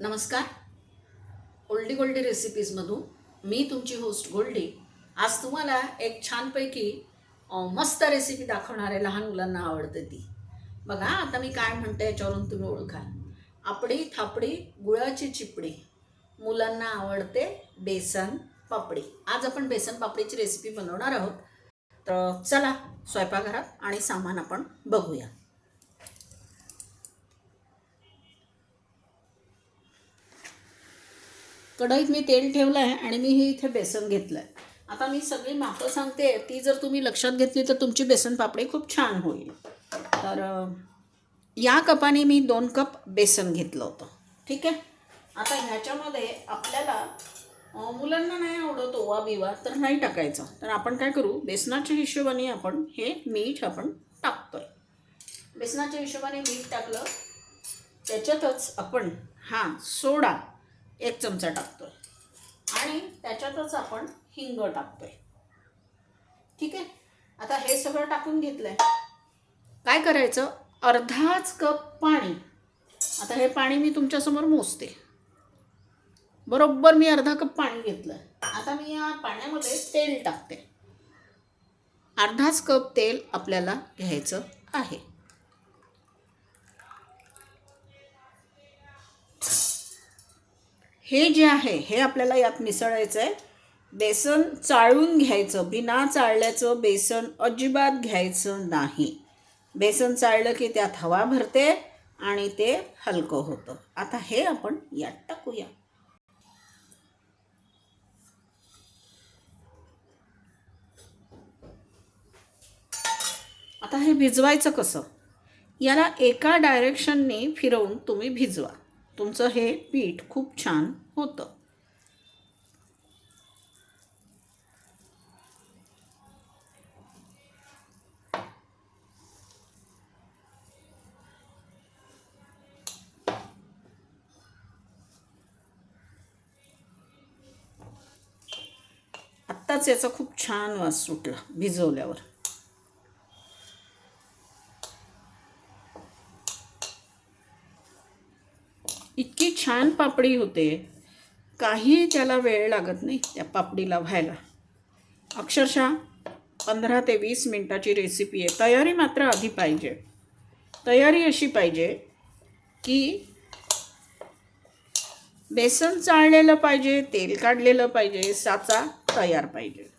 नमस्कार. ओल्डी गोल्डी रेसिपीजमधून मी तुमची होस्ट गोल्डी आज तुम्हाला एक छानपैकी मस्त रेसिपी दाखवणारे लहान मुलांना आवडते ती. बघा आता मी काय म्हणते याच्यावरून तुम्ही ओळखाल आपडी थापडी गुळाची चिपडी. मुलांना आवडते बेसन पापडी. आज आपण बेसन पापडीची रेसिपी बनवणार आहोत. तर चला स्वयंपाकघरात आणि सामान आपण बघूया. कढईत मी तेल ठेवलं आहे आणि मी हे इथे बेसन घेतलं आहे आता मी सगळी मापं सांगते ती जर तुम्ही लक्षात घेतली तर तुमची बेसन पापडी खूप छान होईल. तर या कपाने मी दोन कप बेसन घेतलं होतं. ठीक आहे? आता ह्याच्यामध्ये आपल्याला मुलांना नाही आवडत ओवा बिवा तर नाही टाकायचं. तर आपण काय करू बेसनाच्या हिशोबाने आपण हे मीठ आपण टाकतो आहे बेसनाच्या हिशोबाने मीठ टाकलं त्याच्यातच आपण हा सोडा एक चमचा टाकतोय. आणि त्याच्यातच आपण हिंग टाकतोय. ठीक आहे? आता हे सगळं टाकून घेतलंय. काय करायचं? अर्धाच कप पाणी. आता हे पाणी मी तुमच्यासमोर मोजते. बरोबर मी अर्धा कप पाणी घेतलं आता मी या पाण्यामध्ये तेल टाकते. अर्धाच कप तेल आपल्याला घ्यायचं आहे. हे जे आहे हे आपल्याला यात मिसळायचं आहे. बेसन चाळून घ्यायचं बिना चाळल्याचं बेसन अजिबात घ्यायचं नाही. बेसन चाळलं की त्यात हवा भरते आणि ते हलकं होतं. आता हे आपण यात टाकूया. आता हे भिजवायचं कसं? याला एका डायरेक्शनने फिरवून तुम्ही भिजवा. तुमचं हे पीठ खूप छान होतं. आत्ताच याचा खूप छान वास सुटला भिजवल्यावर. इतकी छान पापडी होते. काही त्याला वेळ लागत नाही त्या पापडीला व्हायला. अक्षरशः पंधरा ते वीस मिनटाची रेसिपी आहे. तयारी मात्र आधी पाहिजे. तयारी अशी पाहिजे की बेसन चाळलेलं पाहिजे तेल काढलेलं पाहिजे साचा तयार पाहिजे.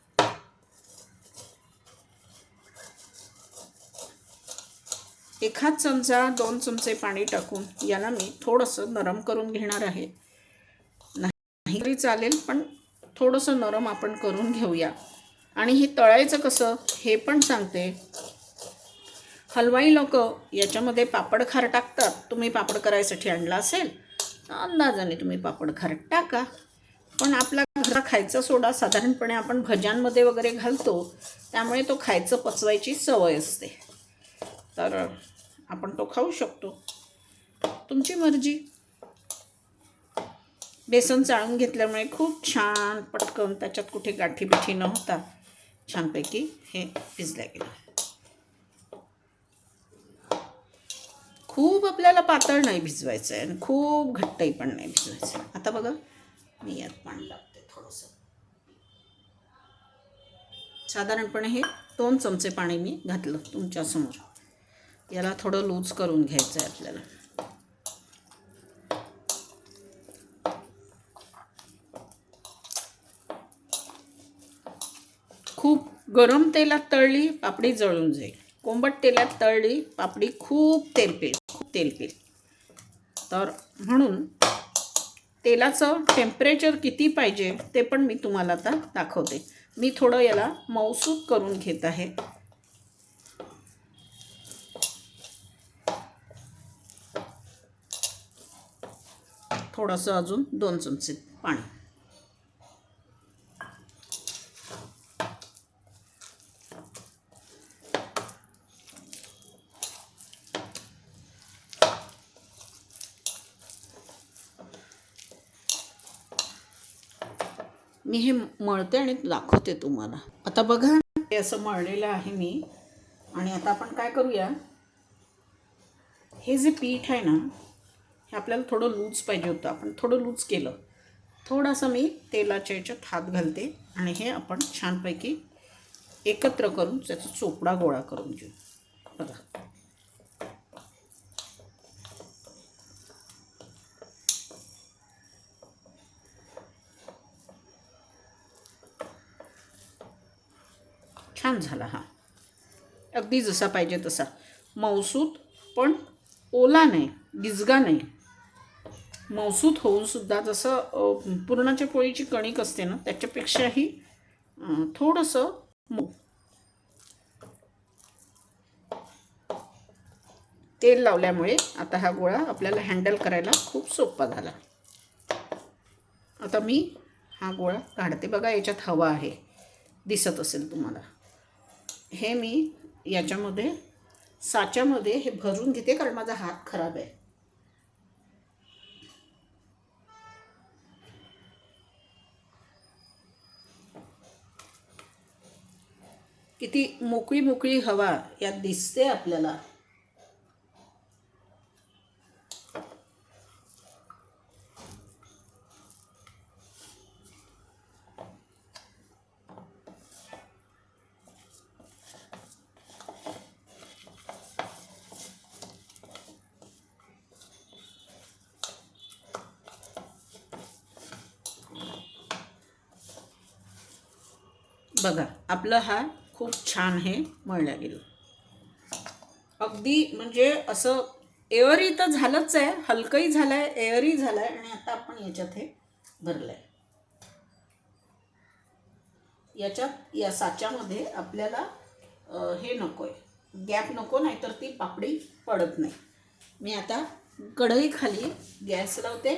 एखाद चमचा दोन चमचे पाणी टाकून याला मी थोडंसं नरम करून घेणार आहे. नाही तरी चालेल पण थोडंसं नरम आपण करून घेऊया. आणि हे तळायचं कसं हे पण सांगते. हलवाई लोक याच्यामध्ये पापड खार टाकतात. तुम्ही पापड करायसाठी आणला असेल तर अंदाजाने तुम्ही पापड खार टाका. पण आपला घरा खायचा सोडा साधारणपणे आपण भज्यांमध्ये वगैरे घालतो त्यामुळे तो खायचं पचवायची सवय असते. तर आपण तो खाऊ शकतो. तुमची मर्जी. बेसन चाळून घेतल्यामुळे खूप छान पटकन त्याच्यात कुठे गाठी बिठी न होता छानपैकी हे भिजल्या गेलं. खूप आपल्याला पातळ नाही भिजवायचं आहे आणि खूप घट्टही पण नाही भिजवायचं आहे. आता बघा मी यात पाणी लागते थोडंसं. साधारणपणे हे दोन चमचे पाणी मी घातलं तुमच्यासमोर. याला थोडं लूज करून घ्यायचं आहे आपल्याला. खूप गरम तेलात तळली पापडी जळून जाईल. कोंबट तेलात तळली पापडी खूप तेलपेल खूप तेलपेल तर म्हणून तेलाचं टेम्परेचर किती पाहिजे ते पण मी तुम्हाला आता दाखवते. मी थोडं याला मौसूद करून घेत आहे. थोडंसं अजून दोन चमचे पाणी. मी हे मळते आणि दाखवते तुम्हाला. आता बघा हे असं मळलेलं आहे मी. आणि आता आपण काय करूया? हे जे पीठ आहे ना हे आपल्याला थोडं लूज पाहिजे होतं. आपण थोडं लूज केलं. थोडासा मी तेलाच्या याच्यात हात घालते आणि हे आपण छानपैकी एकत्र करून त्याचा चोपडा गोळा करून घेऊ. बघा. छान झाला हा. अगदी जसा पाहिजे तसा. मौसूत पण ओला नाही गिजगा नाही. मौसूत होऊन सुद्धा जसं पुरणाच्या पोळीची कणिक असते ना त्याच्यापेक्षाही थोडंसं मऊ. तेल लावल्यामुळे आता हा गोळा आपल्याला हँडल करायला खूप सोपा झाला. आता मी हा गोळा काढते. बघा याच्यात हवा आहे. दिसत असेल तुम्हाला. हे मी याच्यामध्ये साच्यामध्ये हे भरून घेते कारण माझा हात खराब आहे. किती मोकळी मोकळी हवा यात दिसते आपल्याला. बघा आपलं हा खूप छान हे मळलं गेलं. अगदी म्हणजे असं एअरी तर झालंच आहे हलकंही झालं आहे एअरी झालं आहे आणि आता आपण याच्यात हे भरलं आहे याच्यात या साच्यामध्ये आपल्याला हे नको आहे गॅप नको नाही तर ती पापडी पडत नाही. मी आता कढई खाली गॅस लावते.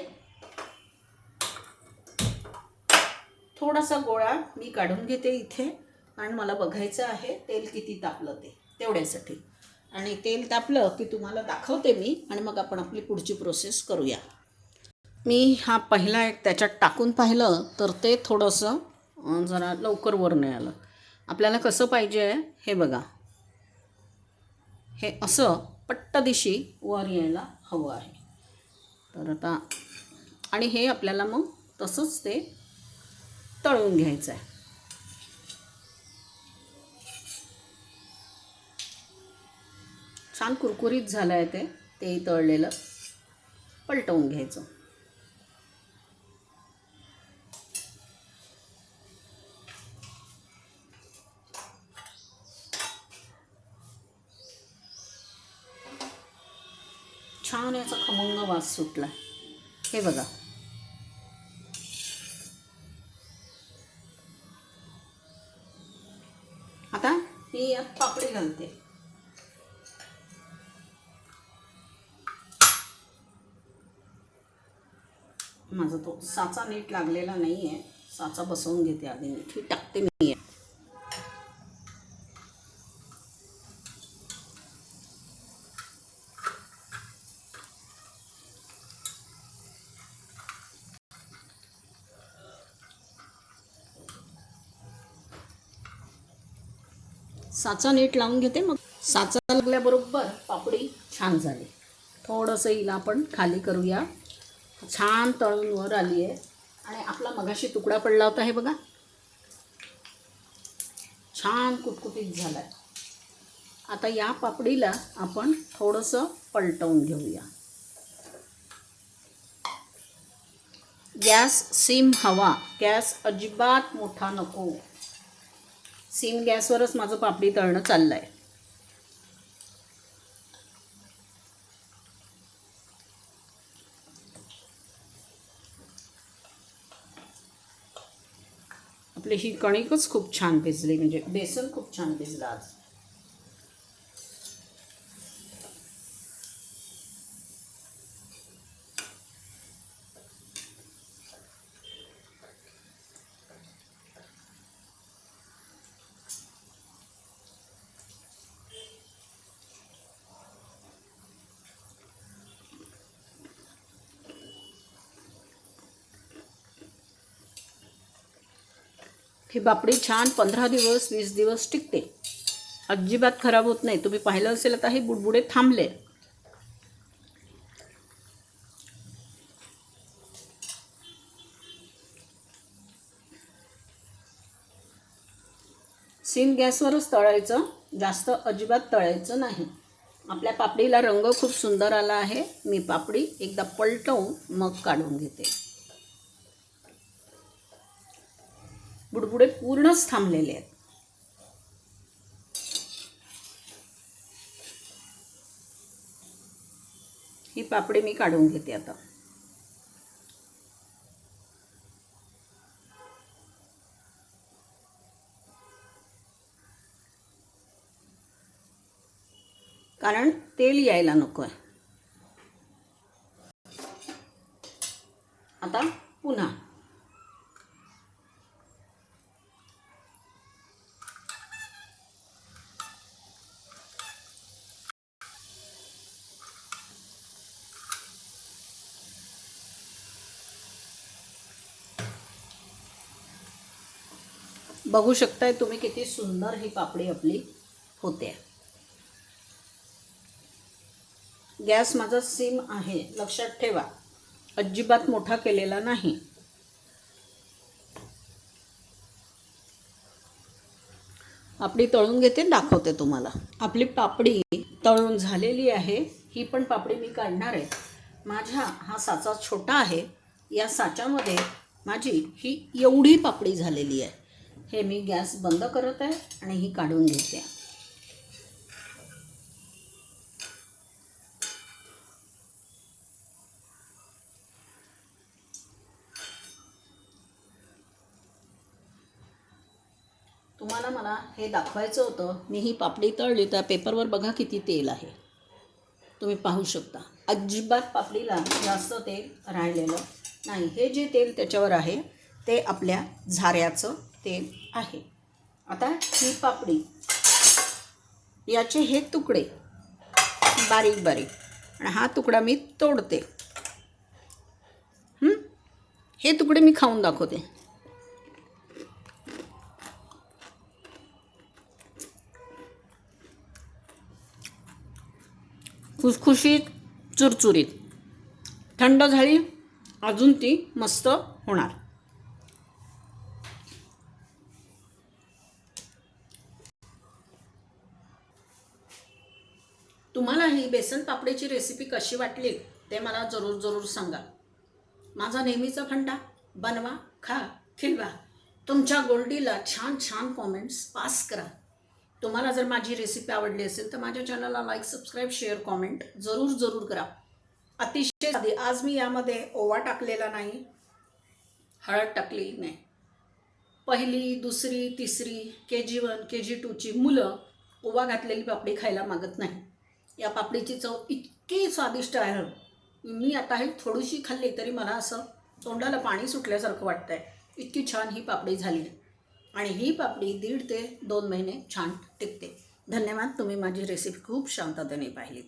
थोडासा गोळा मी काढून घेते इथे. कारण मला बघायचं आहे तेल किती तापलं ते तेवढ्यासाठी. आणि तेल तापलं की तुम्हाला दाखवते मी आणि मग आपण आपली पुढची प्रोसेस करूया. मी हा पहिला एक त्याच्यात टाकून पाहिलं तर ते थोडंसं जरा लवकर वर नाही आलं. आपल्याला कसं पाहिजे आहे हे बघा. हे असं पट्टदिशी वर यायला हवं आहे. तर आता आणि हे आपल्याला मग तसंच ते तळून घ्यायचं आहे छान कुरकुरीत झालं आहे ते तेही तळलेलं. पलटवून घ्यायचं. छान याचा खमंग वास सुटला हे बघा. आता मी यात पापडी घालते. माझा तो साचा नीट लागलेला नाही आहे साचा बसवून घेते आधी नीट ही टाकते मी. साचा नीट लावून घेते मग. साचा लागल्याबरोबर पापडी छान झाली. थोडंसं हिला आपण खाली करूया. छान तळून वर आली आहे. आणि आपला मगाशी तुकडा पडला होता हे बघा. छान कुटकुटीत झाला आहे आता या पापडीला आपण थोडंसं पलटवून घेऊया. गॅस सिम हवा. गॅस अजिबात मोठा नको. सिम गॅसवरच माझं पापडी तळणं चाललं आहे आपली ही कणिकच खूप छान भिजली म्हणजे बेसन खूप छान भिजलं आज. ही बापडी छान पंधरा दिवस वीस दिवस टिकते. अजिबात खराब होत नाही. तुम्ही पाहिलं असेल आता हे बुडबुडे थांबले. सीम गॅसवरच तळायचं. जास्त अजिबात तळायचं नाही. आपल्या पापडीला रंग खूप सुंदर आला आहे. मी पापडी एकदा पलटवून मग काढून घेते. बुडबुडे पूर्णच थांबलेले आहेत. ही पापडी मी काढून घेते आता. कारण तेल यायला नको आहे आता पुन्हा. बघू शकताय तुम्ही किती सुंदर ही पापडी आपली होते. गॅस माझा सिम आहे लक्षात ठेवा. अजिबात मोठा केलेला नाही. पापडी तळून घेते दाखवते तुम्हाला. आपली पापडी तळून झालेली आहे. ही पण पापडी मी काढणार आहे. माझ्या हा साचा छोटा आहे. या साच्यामध्ये माझी ही एवढी पापडी झालेली आहे. हे मी गॅस बंद करत आहे आणि ही काढून घेते. तुम्हाला मला हे दाखवायचं होतं. मी ही पापडी तळली त्या पेपरवर बघा किती तेल आहे. तुम्ही पाहू शकता. अजिबात पापडीला जास्त तेल राहिलेलं नाही. हे जे तेल त्याच्यावर आहे ते आपल्या झाऱ्याचं तेल आहे. आता ही पापडी. याचे हे तुकडे. बारीक बारीक. आणि हा तुकडा मी तोडते. हे तुकडे मी खाऊन दाखवते. खुसखुशीत चुरचुरीत. थंड झाली अजून ती मस्त होणार. तुम्हाला ही बेसन पापडीची रेसिपी कशी वाटली ते मला जरूर जरूर सांगा. माझा नेहमीचा फंडा बनवा खा खिलवा. तुमच्या गोल्डीला छान छान कॉमेंट्स पास करा. तुम्हाला जर माझी रेसिपी आवडली असेल तर माझ्या चॅनलला लाईक सबस्क्राईब शेअर कॉमेंट जरूर जरूर करा. अतिशय साधी आज मी यामध्ये ओवा टाकलेला नाही हळद टाकली नाही. पहिली दुसरी तिसरी के जी वन के जी टूची मुलं ओवा घातलेली पापडी खायला मागत नाही. या पापडीची चव इतकी स्वादिष्ट आहे. मी आता ही थोडीशी खाल्ली तरी मला असं तोंडाला पाणी सुटल्यासारखं वाटतं आहे इतकी छान ही पापडी झाली. आहे आणि ही पापडी दीड ते दोन महिने छान टिकते. धन्यवाद तुम्ही माझी रेसिपी खूप शांततेने पाहिली